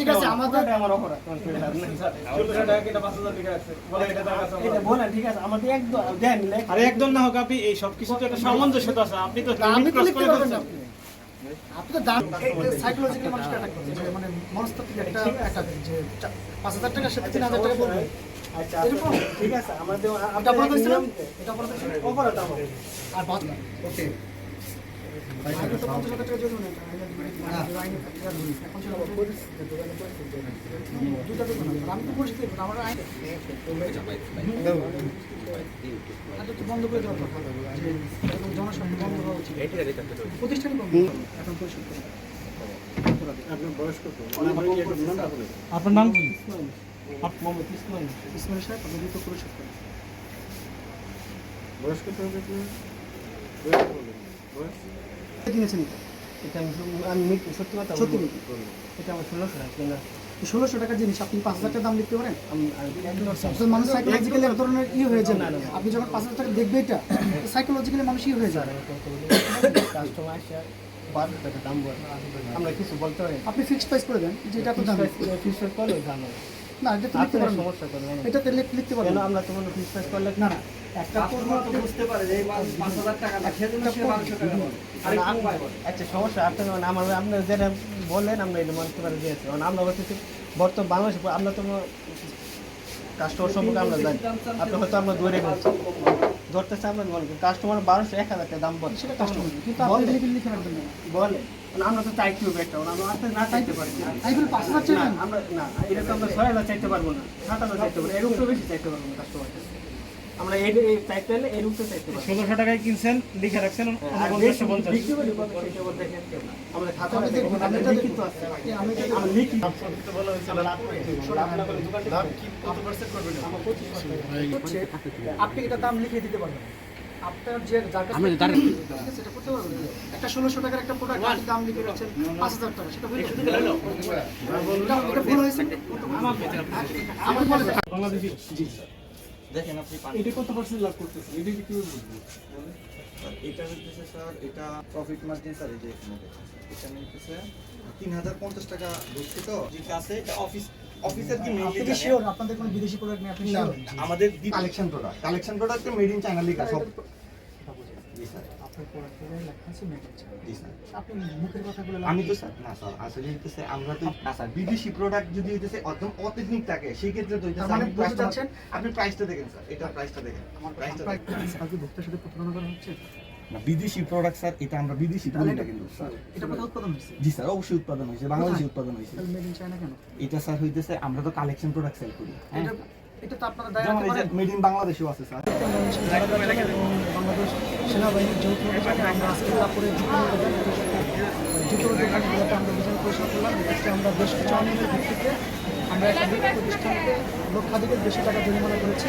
ঠিক আছে আমাদের আমার অপরাধ টাকা টাকা টাকা বলেন ঠিক আছে আমাদের একদম দেন আরে একদম না হোক আপনি এই সব কিছু তো একটা সামঞ্জস্যতা আছে আপনি তো না, তো লিখতে পারবেন আপনি। আপনি তো দাম সাইকোলজিক্যালি মানুষকে অ্যাটাক করছে মানে মনস্তাত্ত্বিক একটা অ্যাটাক যে পাঁচ হাজার টাকা সাথে তিন হাজার টাকা পড়বে আচ্ছা এরকম? ঠিক আছে আমাদের এটা অপরাধ এটা হয়েছিল অপরাধ আমার আর ওকে আপনার নাম কি? মোহাম্মদ ইসমাইল। ইসমাইল সাহেব আপনি দ্রুত পরিশোধ করেন। কিনেছেন এটা? আমি আমি সত্যি কথা সত্যি এটা আমার ষোলোশো টাকা ষোলোশো টাকার জিনিস আপনি পাঁচ হাজার টাকা দাম লিখতে পারেন? আমি মানুষ সাইকোলজিক্যালি এক ধরনের ই হয়ে যায় আপনি যখন পাঁচ হাজার টাকা দেখবে এটা সাইকোলজিক্যালি মানুষ ই হয়ে যায় কাস্টমার বারো টাকা দাম আমরা কিছু বলতে পারি আপনি ফিক্সড প্রাইস করে দেন যে এটা তো দাম। ফিস প্রাইস করলে দাম। হবে না এটা লিখতে পারেন সমস্যা করবে না লিখতে পারেন আমরা তো কোনো করলে না? না একটা আপনি বুঝতে পারে যে পাঁচ হাজার টাকা না সেজন্য সে বারোশো টাকা আপ- আচ্ছা সমস্যা মানে আমার আপনি যেটা বললেন আমরা এটা মানতে পারি দিয়েছি কারণ আমরা হচ্ছে বর্তমান বাংলাদেশে আমরা তো কাস্টমার সম্পর্কে আমরা জানি। আপনি হয়তো আমরা ধরতেছে কাস্টমার বারোশো এক হাজার টাকা দাম বলে। সেটা কাস্টমার কিন্তু বলে। আমরা তো চাইতে হবে একটা আমরা আসতে না চাইতে পারি। বলি পাঁচ হাজার না, আমরা না এটা তো আমরা ছয় হাজার চাইতে পারব না সাত হাজার চাইতে পারব এর উপরে বেশি চাইতে পারব না কাস্টমার আমরা এই এই চাইতে হলে এর উপরে চাইতে পারব। ষোলোশো টাকায় কিনছেন লিখে রাখছেন না। আমরা খাতা দেখব। আছে আমরা লিখি হচ্ছে আপনি এটা দাম লিখে দিতে পারবেন। আপনার যে যার কাছে সেটা করতে পারবেন। একটা ষোলোশো টাকার একটা প্রোডাক্ট আপনি দাম লিখে রাখছেন পাঁচ হাজার টাকা সেটা ভুল এটা- এটা ভুল হয়েছে। আমার বলে দেন। দেখেন আপনি এটা কত পার্সেন্ট লাভ করতেছে এটা কি এটা স্যার এটা প্রফিট মার্জিন স্যার এই যে এখানে এখানে হইতেছে তিন হাজার পঞ্চাশ টাকা ঢুকছে তো যেটা আছে এটা অফিস অফিসের কি আপনি শিওর আপনাদের কোনো বিদেশি প্রোডাক্ট নেই আপনি শিওর আমাদের collection product collection product made in China লিখা সব জি স্যার আপনার প্রোডাক্টের লেখা আছে made in China। Ji sir আপনি মুখের কথাগুলো আমি তো স্যার না স্যার আসলে হইতেছে আমরা তো না স্যার বিদেশি প্রোডাক্ট যদি হইতেছে একদম থাকে সেই ক্ষেত্রে তো হইতেছে মানে আপনি বুঝতে টা- চাচ্ছেন? আপনি প্রাইসটা দেখেন স্যার এটা প্রাইসটা দেখেন। আমার প্রাইসটা কি ভোক্তার সাথে প্রতারণা করা হচ্ছে? বিদেশি প্রোডাক্ট স্যার এটা আমরা বিদেশি বলি না কিন্তু স্যার এটা কোথাও উৎপাদন জি স্যার অবশ্যই উৎপাদন হয়েছে বাংলাদেশে উৎপাদন হয়েছে। তাহলে মেড ইন চায়না কেন? এটা স্যার হইতেছে আমরা তো কালেকশন প্রোডাক্ট সেল করি হ্যাঁ? এটা এটা তো আপনারা দায় রাখতে পারেন মেড ইন বাংলাদেশেও আছে স্যার বাংলাদেশ। সেনাবাহিনীর যৌথ অভিযানে আমরা আজকে তারপরে জুতো দোকানগুলোতে আমরা অভিযান পরিচালনা করলাম আজকে আমরা বেশ কিছু আন্দোলনের ভিত্তিতে আমরা একটা দুটো প্রতিষ্ঠানকে লক্ষাধিকের বেশি টাকা জরিমানা করেছি।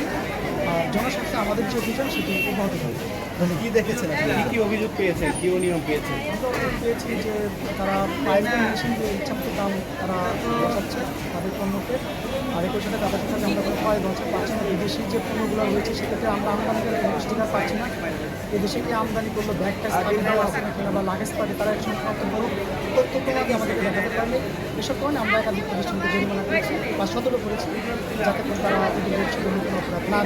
আর জনস্বার্থে আমাদের যে অভিযান সেটি অব্যাহত থাকবে। কি দেখেছেন? কি কি অভিযোগ পেয়েছেন? কি অনিয়ম পেয়েছেন? পেয়েছি যে তারা প্রাইভেট মেশিন যে ইচ্ছামতো দাম তারা বসাচ্ছে তাদের পণ্যকে আর একই সাথে তাদের কাছে আমরা কোনো ক্রয় বছর পাচ্ছি না। বিদেশি যে পণ্যগুলো রয়েছে সেক্ষেত্রে আমরা আমদানি করে থেকে পাচ্ছি না। এদেশে কি আমদানি করল ব্যাগ ট্যাক্স পাঠিয়ে দেওয়া আছে না কিনা বা লাগেজ পাঠিয়ে তারা একজন কত বড় তথ্য প্রমাদি আমাদেরকে দেখাতে পারলে এসব কারণে আমরা একাধিক প্রতিষ্ঠানকে জরিমানা করেছি বা সতর্ক করেছি, যাতে করে তারা অপরাধ না